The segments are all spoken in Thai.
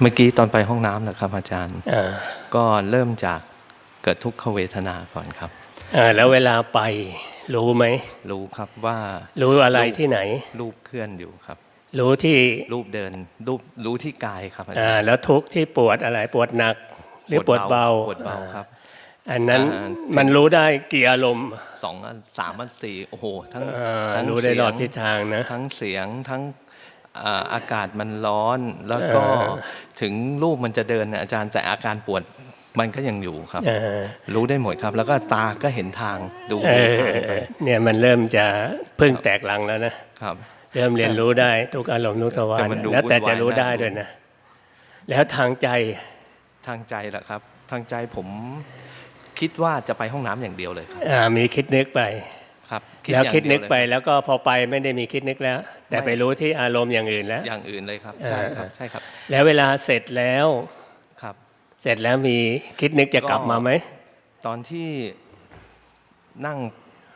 เมื่อกี้ตอนไปห้องน้ำนะครับอาจารย์อ่าก็เริ่มจากเกิดทุกขเวทนาก่อนครับอ่าแล้วเวลาไปรู้ไหมรู้ครับว่า รู้อะไรที่ไหน รูปเคลื่อนอยู่ครับ รู้ที่รูปเดินรูปรู้ที่กายครับอาจาอ่ารย์แล้วทุกข์ที่ปวดอะไรปวดหนัก หรือปวดเบาปวดเบาครับ อันนั้นอ่ามันรู้ได้กี่อารมณ์สองอันสามอันสี่โอ้โหทั้งอ่าทั้งรู้ได้หลอดเสีทิยศงทางนะทั้งเสียงทั้ง อ่าอากาศมันร้อน แล้วก็เออถึงรูปมันจะเดินเนี่ยอาจารย์แต่อาการปวดมันก็ยังอยู่ครับเออรู้ได้หมดครับ แล้วก็ตาก็เห็นทางดูเอเห็นอทางไปเนี่ยมันเริ่มจะเพิ่งแตกลังแล้วนะครับ เริ่มเรียนรู้ได้ทุกอารมณ์ทุกทวารแต่มันดูแล้วแต่จะรู้วุ่นวายได้นะด้วยนะ แล้วทางใจทางใจแหละครับ ทางใจผมคิดว่าจะไปห้องน้ำอย่างเดียวเลยครับอ่ามีคิดนึกไปครับแล้วอย่างคิดนึกเยวไปเลยแล้วก็พอไปไม่ได้มีคิดนึกแล้ว แต่ไม่ไปรู้ที่อารมณ์อย่างอื่นแล้ว อย่างอื่นเลยครับเออใช่ครับ ใช่ครับ แล้วเวลาเสร็จแล้วครับ เสร็จแล้วมีคิดนึกจะกลับมาไหม ตอนที่นั่ง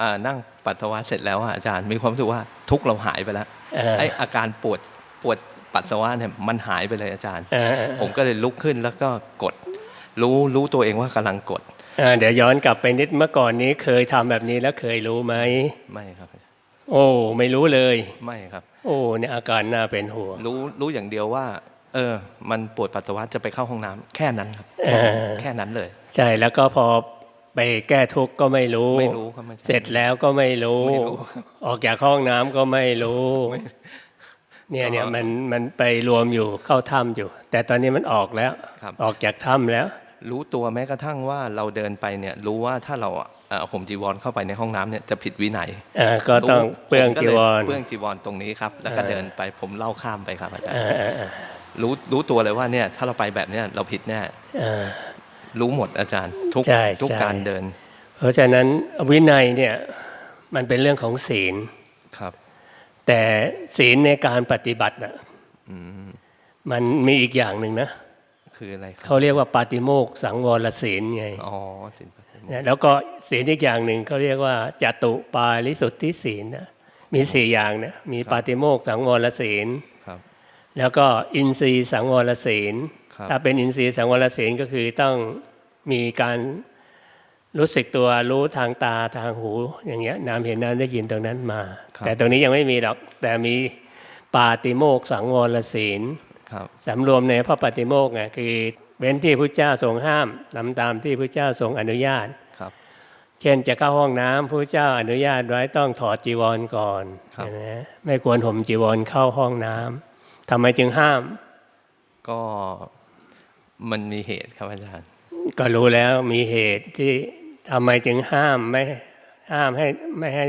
อ่านั่งปัสสาวะเสร็จแล้วอะอาจารย์มีความรู้สึกว่าทุกข์เราหายไปแล้วเออไออาการปวดปวดปัสสาวะเนี่ยมันหายไปเลยอาจารย์เออเออผมก็เลยลุกขึ้นแล้วก็กด รู้รู้ตัวเองว่ากำลังกดอ่าเดี๋ยวย้อนกลับไปนิดเมื่อก่อนนี้เคยทำแบบนี้แล้วเคยรู้ไหมไม่ครับอาจารย์ โอ้ไม่รู้เลย ไม่ครับ โอ้เนี่ยอาการน่าเป็นห่วงรู้รู้อย่างเดียวว่า เออ มันปวดปัสสาวะจะไปเข้าห้องน้ำแค่นั้นครับเออแค่นั้นเลย ใช่แล้วก็พอไปแก้ทุกข์ก็ไม่รู้ไม่รู้ครับอาจารย์เสร็จแล้วก็ไม่รู้ไม่รู้ ออกจากห้องน้ำก็ไม่รู้ เนี่ยเนี่ยมันมันไปรวมอยู่เข้าถ้ำอยู่ แต่ตอนนี้มันออกแล้วครับออกจากถ้ำแล้ว รู้ตัวแม้กระทั่งว่าเราเดินไปเนี่ย รู้ว่าถ้าเราเอ่อ ห่มจีวรเข้าไปในห้องน้ำเนี่ยจะผิดวินัยอ่าก็ต้องรู้เปลืองผมก็จีลยวรเปลืองจีวรตรงนี้ครับ แล้วก็เออเดินไปผมเล่าข้ามไปครับอาจารย์อ่าอ่าอ่ารู้รู้ตัวเลยว่าเนี่ยถ้าเราไปแบบเนี้ยเราผิดแน่อ่ารู้หมดอาจารย์ทุกใช่ทุกใช่การเดิน เพราะฉะนั้นวินัยเนี่ยมันเป็นเรื่องของศีลครับ แต่ศีลในการปฏิบัติน่ะมันมีอีกอย่างหนึ่งนะคืออะไรครัเขาเรียกว่าปาติโมกข์สังวรศีลไงอ๋อสินเนี่ย แล้วก็ศีลอีกอย่างหนึ่งเขาเรียกว่าจตุปาริสุทธิศีลนะมีสี่อย่างนะมีปาติโมกข์สังวรศีลครับแล้วก็อินทรีย์สังวรศีลครับถ้าเป็นอินทรีย์สังวรศีลก็คือต้องมีการรู้สึกตัวรู้ทางตาทางหู อย่างเงี้ยนามเห็นนามได้ยินตรงนั้นมา แต่ตรงนี้ยังไม่มีหรอกแต่มีปาติโมกข์สังวรศีลครับสำรวมในพระปฏิโมกข์ไงคือ เว้นที่พระเจ้าทรงห้ามทำตามที่พระเจ้าทรงอนุญาตครับ เช่นจะเข้าห้องน้ำพระเจ้าอนุญาตไว้ต้องถอดจีวรก่อนครับเห็นไหมไม่ควรห่มจีวรเข้าห้องน้ำทำไมจึงห้าม ก็มันมีเหตุครับอาจารย์ ก็รู้แล้วมีเหตุที่ทำไมจึงห้ามไม่ห้ามให้ไม่ให้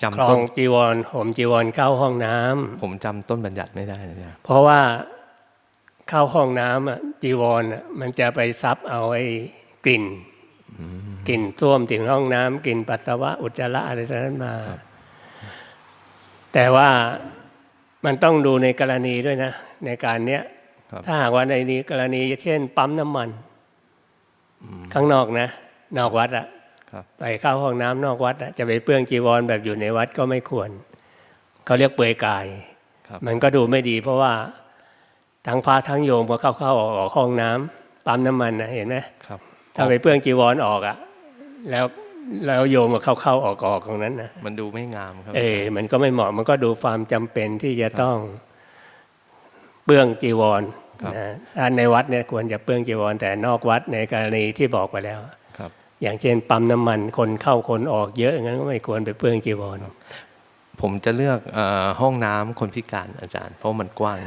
คจำลอต้งนจีวรห่มจีวรเข้าห้องน้ำผมจำต้นบัญญัติไม่ได้อาจารย์เพราะว่า เข้าห้องน้ำอะจีวรอะมันจะไปซับเอาไอ้กลิ่นกลิ่นส้วมถึงห้องน้ำกลิ่นปัสสาวะอุจจาระอะไรต่างนั้นมา แต่ว่ามันต้องดูในกรณีด้วยนะ ในการเนี้ยครับถ้าหากว่าในนี้กรณีเช่น ปั๊มน้ำมัน ข้างนอกนะ นอกวัดอะครับไปเข้าห้องน้ำนอกวัดอะจะไปเปลื้องจีวรแบบอยู่ในวัดก็ไม่ควร เขาเรียกเปลือยกายครับมันก็ดูไม่ดี เพราะว่า ทั้งพระทั้งโยมก็เข้าเข้าออกออกห้องน้ำปั๊มน้ำมันนะเห็นไหมครับ ถ้าไปเปลื้องจีวรออกอะแล้วแล้วโยมก็เข้าเข้าออกออกตรงนั้นนะมันดูไม่งามครับ เออมันก็ไม่เหมาะมันก็ดูความจำเป็นที่จะต้องเปลื้องจีวรนะถ้าในวัดเนี่ยควรจะเปลื้องจีวร แต่นอกวัดในกรณีที่บอกไปแล้วครับอย่างเช่นปั๊มน้ำมันคนเข้าคนออกเยอะงั้นก็ไม่ควรไปเปลื้องจีวร ผมจะเลือกเอ่อห้องน้ำคนพิการอาจารย์ เพราะมันกว้าง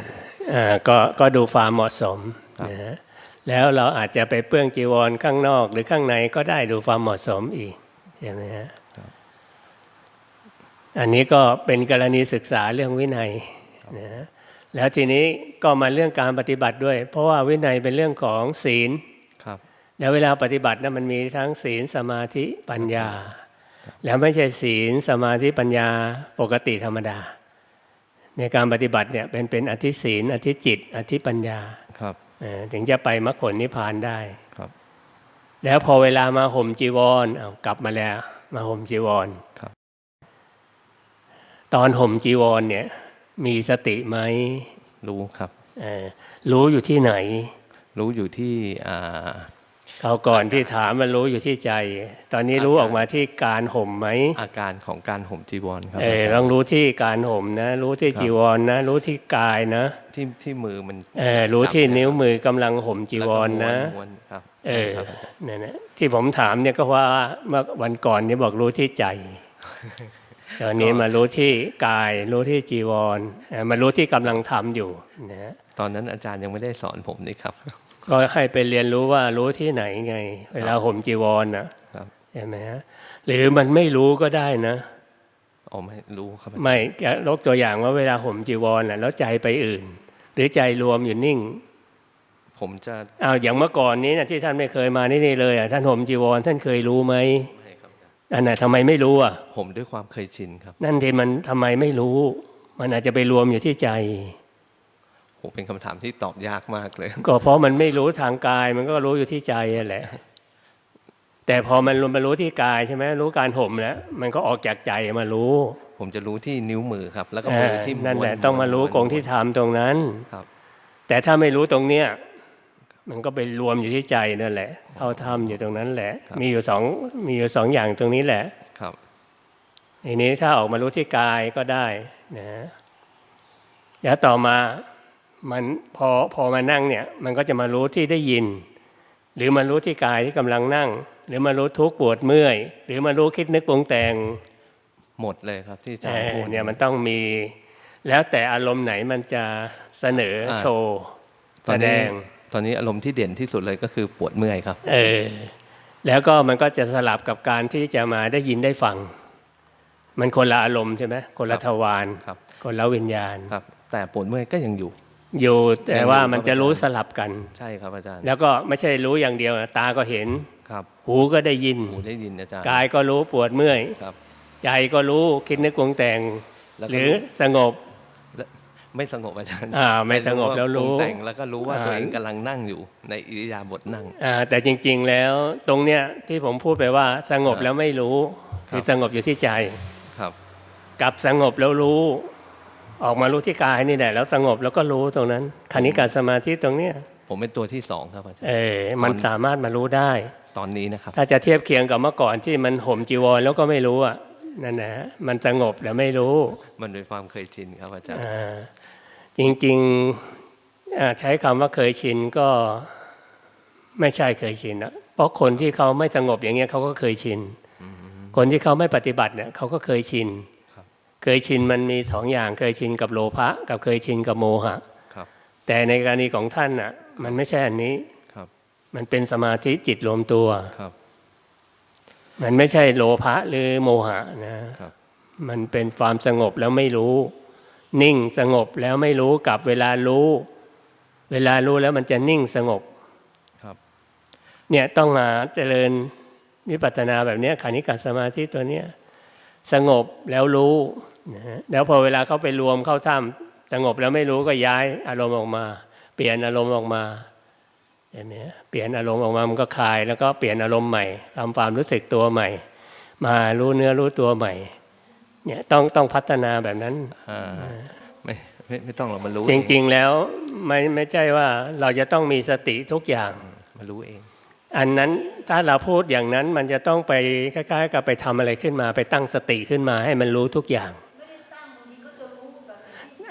อ่าก็ก็ดูความเหมาะสมครับนะฮะแล้วเราอาจจะไปเปลื้องจีวรข้างนอก หรือข้างในก็ได้ดูความเหมาะสมอีกใช่ไหมฮะอันนี้ก็เป็นกรณีศึกษาเรื่องวินัยนะฮะแล้วทีนี้ก็มาเรื่องการปฏิบัติด้วย เพราะว่าวินัยเป็นเรื่องของศีลครับแล้วเวลาปฏิบัตินะมันมีทั้งศีลสมาธิปัญญา แล้วไม่ใช่ศีลสมาธิปัญญาปกติธรรมดา ในการปฏิบัติเนี่ยเป็นเป็นอธิศีลอธิจิต อธิปัญญาครับเอ่อถึงจะไปมรรคผลนิพพานได้ครับ แล้วพอเวลามาห่มจีวรเอากลับมาแล้วมาห่มจีวรครับ ตอนห่มจีวรเนี่ยมีสติไหมรู้ครับเออรู้อยู่ที่ไหน รู้อยู่ที่อ่า เขาวก่อนที่ถามมันรู้อยู่ที่ใจ ตอนนี้รู้อาการออกมาที่การห่มไหมอาการของการห่มจีวรครับเอออาจารย์ลองรู้ที่การห่มนะ รู้ที่ครับจีวรนะ รู้ที่กายนะที่ที่มือมันเออรู้ที่จับเยนิ้วมือกำลังห่มจีวรนะแล้วก็ม้วนๆครับเออครับอาจารย์เนี่ยนะที่ผมถามเนี่ยก็ว่าเมื่อวันก่อนเนี่ยบอกรู้ที่ใจตอนนี้มารู้ที่กาย รู้ที่จีวรเอ่อมารู้ที่กำลังทำอยู่นะฮะ ตอนนั้นอาจารย์ยังไม่ได้สอนผมนี่ครับ ก็ให้ไปเรียนรู้ว่ารู้ที่ไหนไง เวลาห่มจีวรนะครับใช่ไหมฮะหรือมันไม่รู้ก็ได้นะอ๋อไม่รู้ครับอาจารย์ไม่ยกตัวอย่างว่าเวลาห่มจีวรน่ะแล้วใจไปอื่น หรือใจรวมอยู่นิ่ง ผมจะอ้าวอย่างเมื่อก่อนนี้นะที่ท่านไม่เคยมานี่นี่เลยอะท่านห่มจีวรท่านเคยรู้ไหมไม่ครับอาจารย์อันน่ะทำไมไม่รู้อะ ผมด้วยความเคยชินครับ นั่นที่มันทำไมไม่รู้ มันอาจจะไปรวมอยู่ที่ใจผม เป็นคำถามที่ตอบยากมากเลย ก็เพราะมันไม่รู้ทางกายมันก็รู้อยู่ที่ใจนั่นแหละ แต่พอมันรวมมารู้ที่กายใช่ไหมรู้การห่มแล้วมันก็ออกจากใจมารู้ ผมจะรู้ที่นิ้วมือครับ แล้วก็เอมืออที่นั่นแหละวต้องมารู้วกงที่ทำตรงนั้นครับ แต่ถ้าไม่รู้ตรงเนี้ยมันก็ไปรวมอยู่ที่ใจนั่นแหละเข้าทำอยู่ตรงนั้นแหละ มีอยู่สองมีอยู่สองอย่างตรงนี้แหละครับทีนี้ถ้าออกมารู้ที่กายก็ได้นะแล้วต่อมา มันพอพอมานั่งเนี่ยมันก็จะมารู้ที่ได้ยิน หรือมารู้ที่กายที่กำลังนั่ง หรือมารู้ทุกข์ปวดเมื่อย หรือมารู้คิดนึกปรุงแต่งหมดเลยครับที่อาจารเอย์อพูดเนี่ยมันต้องมี แล้วแต่อารมณ์ไหนมันจะเสนออ่าโชว์ตอแสนดนี้งตอนนี้อารมณ์ที่เด่นที่สุดเลยก็คือปวดเมื่อยครับ เออแล้วก็มันก็จะสลับกับการที่จะมาได้ยินได้ฟัง มันคนละอารมณ์ใช่ไหมคนละทวารครับคนละวิญญาณครับ แต่ปวดเมื่อยก็ยังอยู่ อยู่แต่ว่ามันจะรู้ครับสลับกัน ใช่ครับอาจารย์ แล้วก็ไม่ใช่รู้อย่างเดียวนะตาก็เห็นครับหูก็ได้ยินหูได้ยินอาจารย์กายก็รู้ปวดเมื่อยครับ ใจก็รู้คิดนึกปรุงแต่งแล้วก็หรือสงบและไม่สงบอาจารย์อ่าไม่สงบแล้วรู้ปงแต่งแล้วก็รู้ว่าอ่าตัวเองกำลังนั่งอยู่ในอิริยาบถนั่งอ่าแต่จริง ๆ แล้วตรงเนี้ยที่ผมพูดไปว่าสงบแล้วไม่รู้คือครับสงบอยู่ที่ใจครับ กับสงบแล้วรู้ ออกมารู้ที่กายนี่แหละแล้วสงบแล้วก็รู้ตรงนั้นคณิกาสมาธิตรงเนี้ยผมเป็นตัวที่สองครับอาจารย์เออมันสามารถมารู้ได้ตอนนี้นะครับ ถ้าจะเทียบเคียงกับเมื่อก่อนที่มันห่มจีวรแล้วก็ไม่รู้อะนั่นนะมันสงบแล้วไม่รู้ มันเป็นความเคยชินครับอาจารย์อ่าจริงๆอ่าใช้คำว่าเคยชินก็ไม่ใช่เคยชินนะเพราะคนที่เขาไม่สงบอย่างเงี้ยเขาก็เคยชิน คนที่เขาไม่ปฏิบัติเนี่ยเขาก็เคยชินครับ เคยชินมันมีสองอย่างเคยชินกับโลภะกับเคยชินกับโมหะครับแต่ในกรณีของท่านอะ มันไม่ใช่อันนี้ครับมันเป็นสมาธิจิตรวมตัวครับมันไม่ใช่โลภะหรือโมหะนะครับมันเป็นความสงบแล้วไม่รู้ นิ่งสงบแล้วไม่รู้กับเวลารู้ เวลารู้แล้วมันจะนิ่งสงบครับเนี่ยต้องมาเจริญวิปัสสนาแบบเนี้ยขานิกาสมาธิตัวเนี้ยสงบแล้วรู้นะฮะ แล้วพอเวลาเขาไปรวมเข้าถ้ำสงบแล้วไม่รู้ก็ย้ายอารมณ์ออกมา เปลี่ยนอารมณ์ออกมาเห็นไหมฮะเปลี่ยนอารมณ์ออกมามันก็คลาย แล้วก็เปลี่ยนอารมณ์ใหม่ทำความรู้สึกตัวใหม่ มารู้เนื้อรู้ตัวใหม่เนี่ยต้องต้องพัฒนาแบบนั้นอ่าไม่ไม่ไม่ต้องหรอกมันรู้จเอริง ๆ แล้วไม่ไม่ใช่ว่าเราจะต้องมีสติทุกอย่างมันรู้เอง อันนั้นถ้าเราพูดอย่างนั้นมันจะต้องไปคล้ายๆกับไปทำอะไรขึ้นมา ไปตั้งสติขึ้นมาให้มันรู้ทุกอย่าง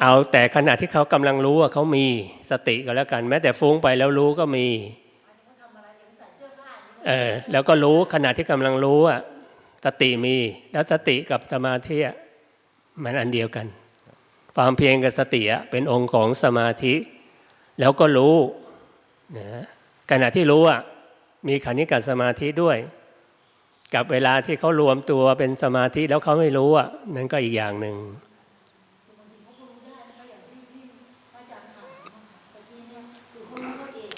เอาแต่ขณะที่เขากำลังรู้ว่าเขามีสติก็แล้วกัน แม้แต่ฟุ้งไปแล้วรู้ก็มีเออแล้วก็รู้ขณะที่กำลังรู้อะสติมี แล้วสติกับสมาธิมันอันเดียวกัน ความเพียรกับสติเป็นองค์ของสมาธิ แล้วก็รู้นะขณะที่รู้อะมีขันธิกสมาธิด้วย กับเวลาที่เขารวมตัวเป็นสมาธิแล้วเขาไม่รู้อะนั่นก็อีกอย่างหนึ่ง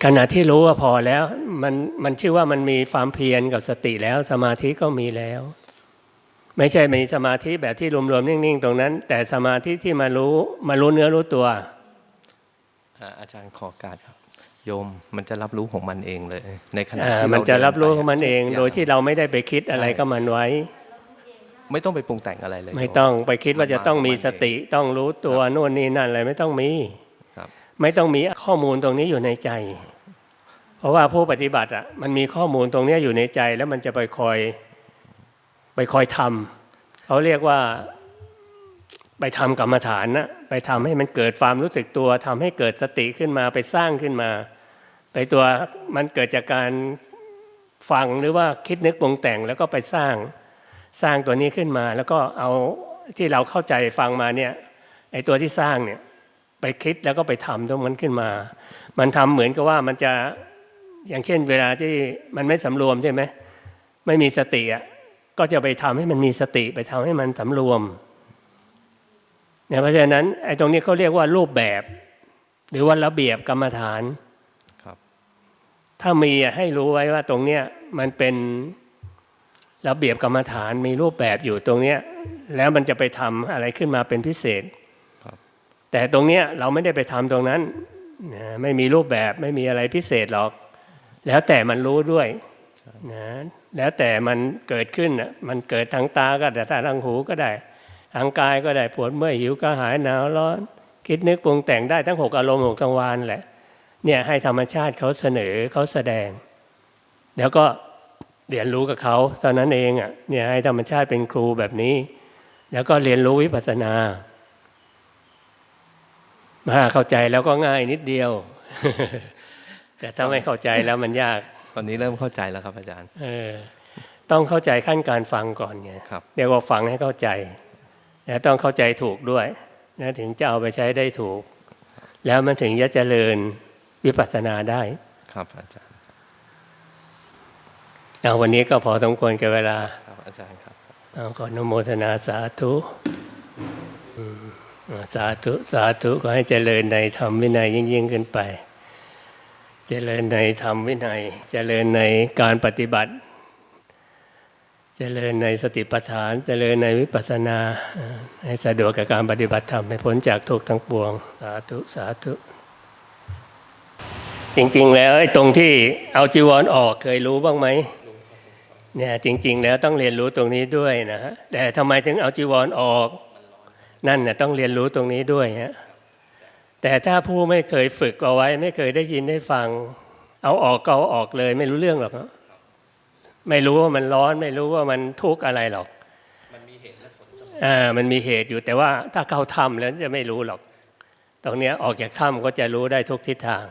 ขณะที่รู้ว่าพอแล้วมันมันชื่อว่ามันมีความเพียรกับสติแล้ว สมาธิก็มีแล้ว ไม่ใช่มีสมาธิแบบที่รวมๆนิ่งๆ ตรงนั้น แต่สมาธิที่มารู้มารู้เนื้อรู้ตัวอ่าอาจารย์ขอการครับ โยมมันจะรับรู้ของมันเองเลย ในขณะอ่าที่มันเราจะเดิรับรู้ของมันเองทุกย่าโดยที่เราไม่ได้ไปคิดอะไรก็มันไว้ ไม่ต้องไปปรุงแต่งอะไรเลย ไม่ต้องไปคิดว่าจะต้องมีสติต้องรู้ตัวโน่นนี่นั่นอะไรไม่ต้องมีครับไม่ต้องมีข้อมูลตรงนี้อยู่ในใจเพ ราะว่าผู้ปฏิบัติอะมันมีข้อมูลตรงนี้อยู่ในใจแล้วมันจะไปคอยไปคอยทำเขาเรียกว่าไปทำกรรมฐานนะไปทำให้มันเกิดความรู้สึกตัวทำให้เกิดสติขึ้นมาไปสร้างขึ้นมา ไปตัวมันเกิดจากการฟังหรือว่าคิดนึกปรุงแต่งแล้วก็ไปสร้างสร้างตัวนี้ขึ้นมา แล้วก็เอาที่เราเข้าใจฟังมาเนี่ยไอ้ตัวที่สร้างเนี่ยไปคิดแล้วก็ไปทำตรงมันขึ้นมา มันทำเหมือนกับว่ามันจะ อย่างเช่น เวลาที่มันไม่สำรวมใช่ไหมไม่มีสติอะก็จะไปทำให้มันมีสติไปทำให้มันสำรวมเนี่ยเพราะฉะนั้นไอ้ตรงนี้เขาเรียกว่ารูปแบบ หรือว่าระเบียบกรรมฐานครับ ถ้ามีอะให้รู้ไว้ว่าตรงเนี้ยมันเป็นระเบียบกรรมฐานมีรูปแบบอยู่ตรงเนี้ยแล้วมันจะไปทำอะไรขึ้นมาเป็นพิเศษครับแต่ตรงเนี้ยเราไม่ได้ไปทำตรงนั้นนะไม่มีรูปแบบไม่มีอะไรพิเศษหรอก แล้วแต่มันรู้ด้วยนะแล้วแต่มันเกิดขึ้นน่ะมันเกิดทางตาก็ได้ทางหูก็ได้ ทางกายก็ได้ปวดเมื่อยหิวก็หายหนาวร้อน คิดนึกปรุงแต่งได้ทั้งหกอารมณ์หกทวารแหละเนี่ยให้ธรรมชาติเขาเสนอเขาแสดง แล้วก็เรียนรู้กับเขาตอนนั้นเองอะเนี่ยให้ธรรมชาติเป็นครูแบบนี้ แล้วก็เรียนรู้วิปัสสนามาเข้าใจแล้วก็ง่ายนิดเดียว แต่ถ้าไม่เข้าใจแล้วมันยาก ตอนนี้เริ่มเข้าใจแล้วครับอาจารย์ เออ ต้องเข้าใจขั้นการฟังก่อนไงครับเรียกว่าฟังให้เข้าใจแล้วต้องเข้าใจถูกด้วยนะถึงจะเอาไปใช้ได้ถูก แล้วมันถึงจะเจริญวิปัสสนาได้ ครับอาจารย์เอาวันนี้ก็พอสมควรกับเวลา ครับอาจารย์ครับเอาขออนุโมทนาสาธุอืมสาธุ สาธุ ก็ให้เจริญในธรรมวินัยยิ่งยิ่งขึ้นไป เจริญในธรรมวินัย เจริญในการปฏิบัติ เจริญในสติปัฏฐาน เจริญในวิปัสสนาให้สะดวกกับการปฏิบัติธรรมให้พ้นจากทุกข์ทั้งปวง สาธุสาธุ จริง ๆ แล้วตรงที่เอาจีวรออกเคยรู้บ้างไหมเนี่ยจริง ๆ แล้วต้องเรียนรู้ตรงนี้ด้วยนะฮะแต่ทำไมถึงเอาจีวรออกนั่นน่ะต้องเรียนรู้ตรงนี้ด้วยฮะ แต่ถ้าผู้ไม่เคยฝึกเอาไว้ ไม่เคยได้ยินได้ฟัง เอาออกก็เอาออกเลย ไม่รู้เรื่องหรอกเนอะไม่รู้ว่ามันร้อน ไม่รู้ว่ามันทุกข์อะไรหรอกมันมีเหตุและผลอ่ามันมีเหตุอยู่แต่ว่าถ้าเข้าถ้ำแล้วจะไม่รู้หรอก ตรงเนี้ยออกจากถ้ำก็จะรู้ได้ทุกทิศทาง